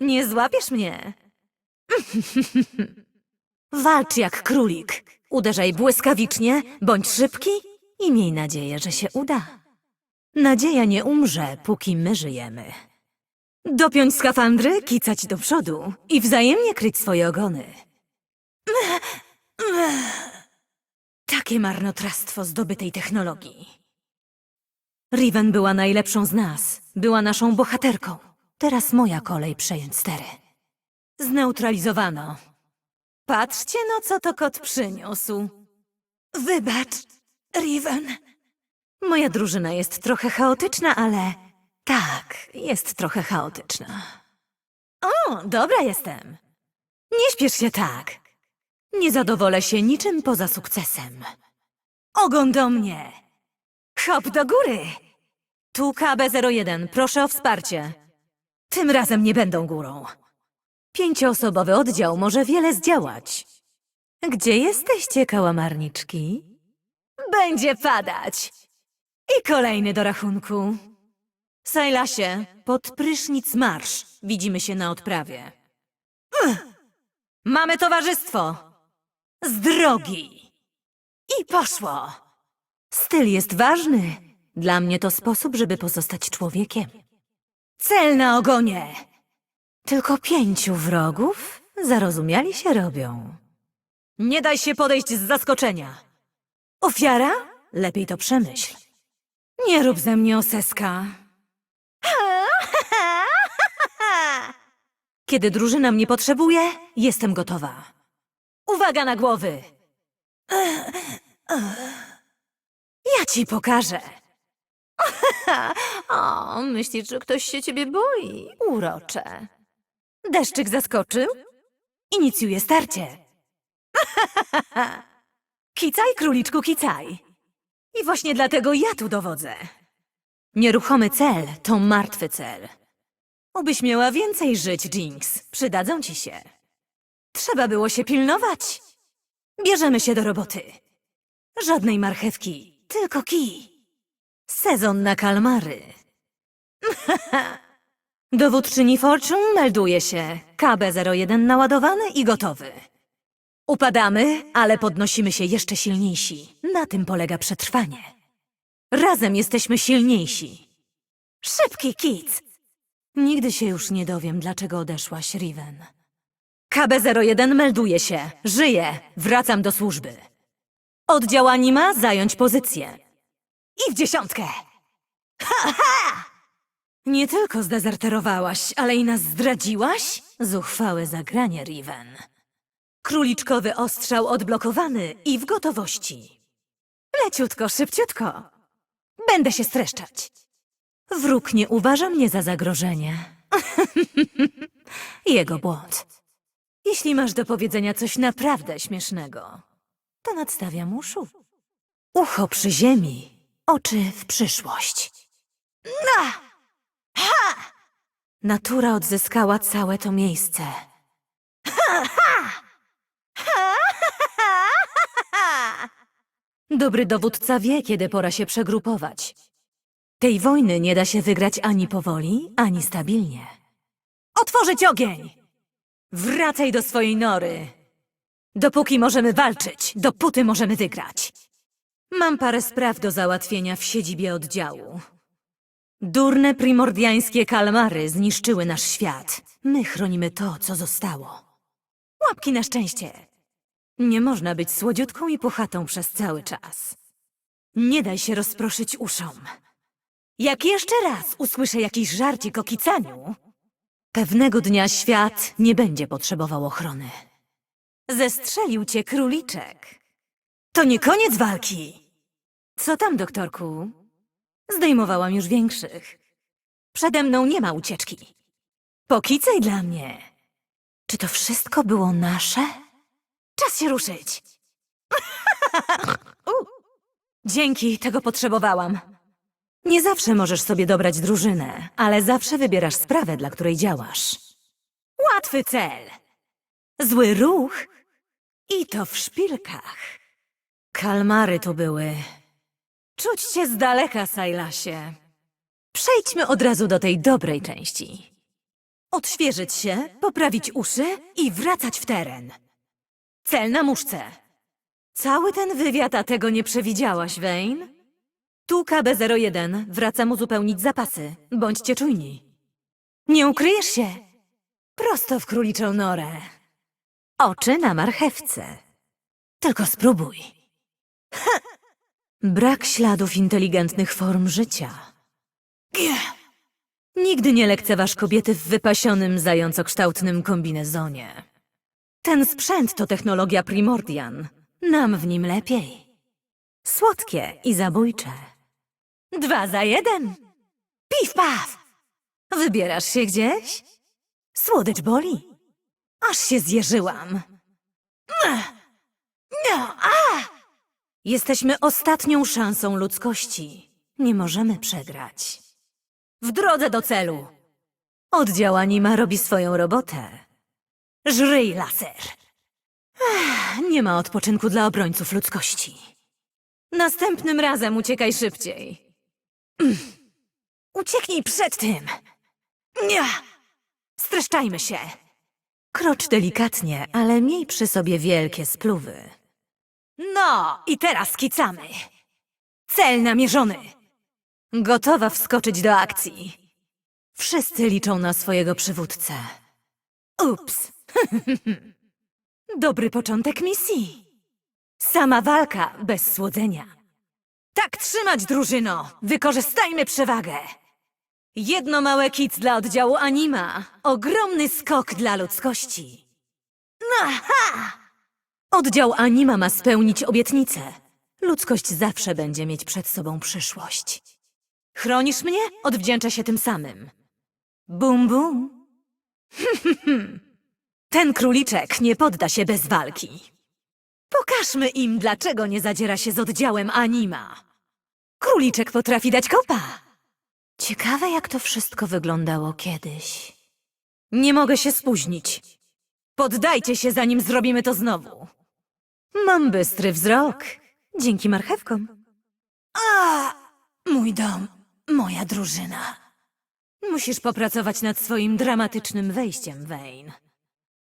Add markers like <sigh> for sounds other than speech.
Nie złapiesz mnie. Walcz jak królik. Uderzaj błyskawicznie, bądź szybki i miej nadzieję, że się uda. Nadzieja nie umrze, póki my żyjemy. Dopiąć skafandry, kicać do przodu i wzajemnie kryć swoje ogony. Takie marnotrawstwo zdobytej technologii. Riven była najlepszą z nas. Była naszą bohaterką. Teraz moja kolej przejąć stery. Zneutralizowano. Patrzcie no, co to kot przyniósł. Wybacz, Riven. Moja drużyna jest trochę chaotyczna, ale... Tak, jest trochę chaotyczna. O, dobra jestem. Nie śpiesz się tak. Nie zadowolę się niczym poza sukcesem. Ogon do mnie! Hop do góry! Tu KB01, proszę o wsparcie. Tym razem nie będą górą. Pięcioosobowy oddział może wiele zdziałać. Gdzie jesteście, kałamarniczki? Będzie padać. I kolejny do rachunku. Sajlasie, pod prysznic marsz. Widzimy się na odprawie. Mamy towarzystwo. Z drogi. I poszło. Styl jest ważny. Dla mnie to sposób, żeby pozostać człowiekiem. Cel na ogonie. Tylko pięciu wrogów zarozumiali się robią. Nie daj się podejść z zaskoczenia. Ofiara? Lepiej to przemyśl. Nie rób ze mnie oseska. <laughs> Kiedy drużyna mnie potrzebuje, jestem gotowa. Uwaga na głowy! Ja ci pokażę. <laughs> O, myślisz, że ktoś się ciebie boi? Urocze. Deszczyk zaskoczył? Inicjuje starcie. <laughs> Kicaj, króliczku, kicaj. I właśnie dlatego ja tu dowodzę. Nieruchomy cel to martwy cel. Obyś miała więcej żyć, Jinx. Przydadzą ci się. Trzeba było się pilnować. Bierzemy się do roboty. Żadnej marchewki, tylko kij. Sezon na kalmary. <laughs> Dowódczyni Fortune melduje się. KB01 naładowany i gotowy. Upadamy, ale podnosimy się jeszcze silniejsi. Na tym polega przetrwanie. Razem jesteśmy silniejsi. Szybki kic! Nigdy się już nie dowiem, dlaczego odeszłaś, Riven. KB01 melduje się. Żyję. Wracam do służby. Oddział Anima zająć pozycję. I w dziesiątkę! Ha, ha! Nie tylko zdezerterowałaś, ale i nas zdradziłaś? Zuchwałe zagranie, Riven. Króliczkowy ostrzał odblokowany i w gotowości. Leciutko, szybciutko. Będę się streszczać. Wróg nie uważa mnie za zagrożenie. <laughs> Jego błąd. Jeśli masz do powiedzenia coś naprawdę śmiesznego, to nadstawiam uszu. Ucho przy ziemi, oczy w przyszłość. Na! Ha! Natura odzyskała całe to miejsce. Dobry dowódca wie, kiedy pora się przegrupować. Tej wojny nie da się wygrać ani powoli, ani stabilnie. Otworzyć ogień! Wracaj do swojej nory. Dopóki możemy walczyć, dopóty możemy wygrać. Mam parę spraw do załatwienia w siedzibie oddziału. Durne primordiańskie kalmary zniszczyły nasz świat. My chronimy to, co zostało. Łapki na szczęście. Nie można być słodziutką i puchatą przez cały czas. Nie daj się rozproszyć uszom. Jak jeszcze raz usłyszę jakiś żarcik o kicaniu, pewnego dnia świat nie będzie potrzebował ochrony. Zestrzelił cię króliczek. To nie koniec walki. Co tam, doktorku? Zdejmowałam już większych. Przede mną nie ma ucieczki. Pokicej dla mnie. Czy to wszystko było nasze? Czas się ruszyć. <laughs> Dzięki, tego potrzebowałam. Nie zawsze możesz sobie dobrać drużynę, ale zawsze wybierasz sprawę, dla której działasz. Łatwy cel. Zły ruch i to w szpilkach. Kalmary tu były. Czuć cię z daleka, Sajlasie. Przejdźmy od razu do tej dobrej części. Odświeżyć się, poprawić uszy i wracać w teren. Cel na muszce. Cały ten wywiad, a tego nie przewidziałaś, Wayne? Tu KB01 wracam uzupełnić zapasy. Bądźcie czujni. Nie ukryjesz się. Prosto w króliczą norę. Oczy na marchewce. Tylko spróbuj. Brak śladów inteligentnych form życia. Gie. Nigdy nie lekceważ kobiety w wypasionym, zającokształtnym kombinezonie. Ten sprzęt to technologia Primordian. Nam w nim lepiej. Słodkie i zabójcze. Dwa za jeden. Pif paf. Wybierasz się gdzieś? Słodycz boli. Aż się zjeżyłam. No, a! Jesteśmy ostatnią szansą ludzkości. Nie możemy przegrać. W drodze do celu. Oddział Anima robi swoją robotę. Żryj laser. Ech, nie ma odpoczynku dla obrońców ludzkości. Następnym razem uciekaj szybciej. Mm. Ucieknij przed tym. Nie. Streszczajmy się. Krocz delikatnie, ale miej przy sobie wielkie spluwy. No, i teraz kicamy. Cel namierzony. Gotowa wskoczyć do akcji. Wszyscy liczą na swojego przywódcę. Ups. <laughs> Dobry początek misji. Sama walka bez słodzenia. Tak trzymać, drużyno! Wykorzystajmy przewagę! Jedno małe kic dla oddziału Anima. Ogromny skok dla ludzkości. Aha! Oddział Anima ma spełnić obietnicę. Ludzkość zawsze będzie mieć przed sobą przyszłość. Chronisz mnie? Odwdzięczę się tym samym. Bum, bum. <laughs> Ten króliczek nie podda się bez walki. Pokażmy im, dlaczego nie zadziera się z oddziałem Anima. Króliczek potrafi dać kopa. Ciekawe, jak to wszystko wyglądało kiedyś. Nie mogę się spóźnić. Poddajcie się, zanim zrobimy to znowu. Mam bystry wzrok. Dzięki marchewkom. A, mój dom, moja drużyna. Musisz popracować nad swoim dramatycznym wejściem, Wayne.